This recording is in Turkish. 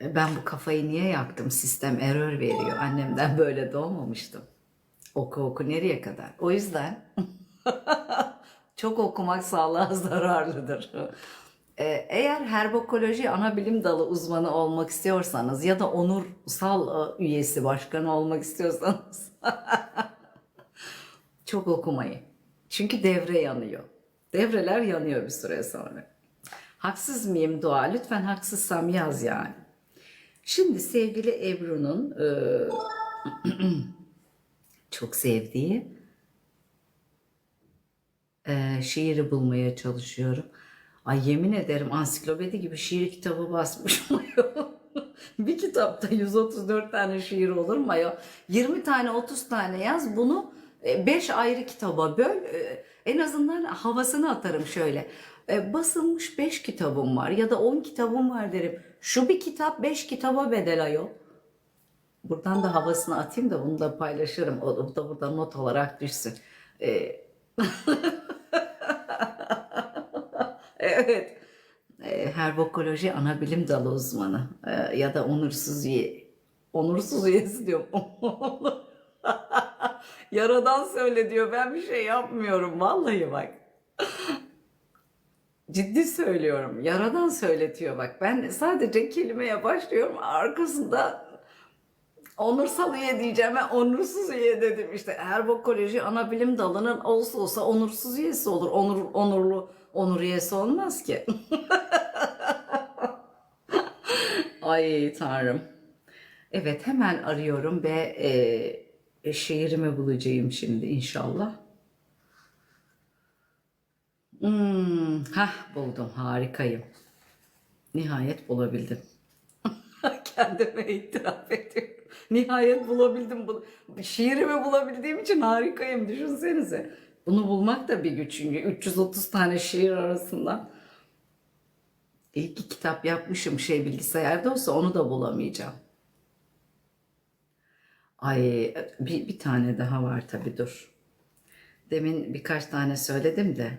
E, Ben bu kafayı niye yaktım? Sistem error veriyor. Annemden böyle doğmamıştım. Oku oku nereye kadar? O yüzden çok okumak sağlığa zararlıdır. E, Eğer herbokoloji ana bilim dalı uzmanı olmak istiyorsanız ya da onursal e, üyesi başkanı olmak istiyorsanız çok okumayın. Çünkü devre yanıyor. Devreler yanıyor bir süre sonra. Haksız mıyım Dua? Lütfen haksızsam yaz yani. Şimdi sevgili Ebru'nun e, çok sevdiği e, şiiri bulmaya çalışıyorum. Ay yemin ederim ansiklopedi gibi şiir kitabı basmışım ayol. bir kitapta 134 tane şiir olur mu ayol? 20 tane 30 tane yaz bunu 5 ayrı kitaba böl. E, En azından havasını atarım şöyle. E, Basılmış 5 kitabım var ya da 10 kitabım var derim. Şu bir kitap 5 kitaba bedel ayol. Buradan da havasını atayım da bunu da paylaşırım. O da burada not olarak düşsün. E, Evet. E, herbokoloji ana bilim dalı uzmanı E, ya da onursuz üye. Onursuz üyesi diyorum. Yaradan söyle diyor. Ben bir şey yapmıyorum. Vallahi bak. Ciddi söylüyorum. Yaradan söyletiyor bak. Ben sadece kelimeye başlıyorum. Arkasında onursal üye diyeceğim. Ben onursuz üye dedim işte. Herbokoloji ana bilim dalının olsa olsa onursuz üyesi olur. Onur, onurlu onur üyesi olmaz ki. Ay tanrım. Evet hemen arıyorum ve e, şiirimi bulacağım şimdi inşallah. Hmm, hah buldum harikayım. Nihayet bulabildim. Kendime itiraf ediyorum. Nihayet bulabildim. Bu, şiirimi bulabildiğim için harikayım düşünsenize. Bunu bulmak da bir güç çünkü 330 tane şiir arasından. İyi ki kitap yapmışım şey bilgisayarda olsa onu da bulamayacağım. Ay bir, bir tane daha var tabii dur. Demin birkaç tane söyledim de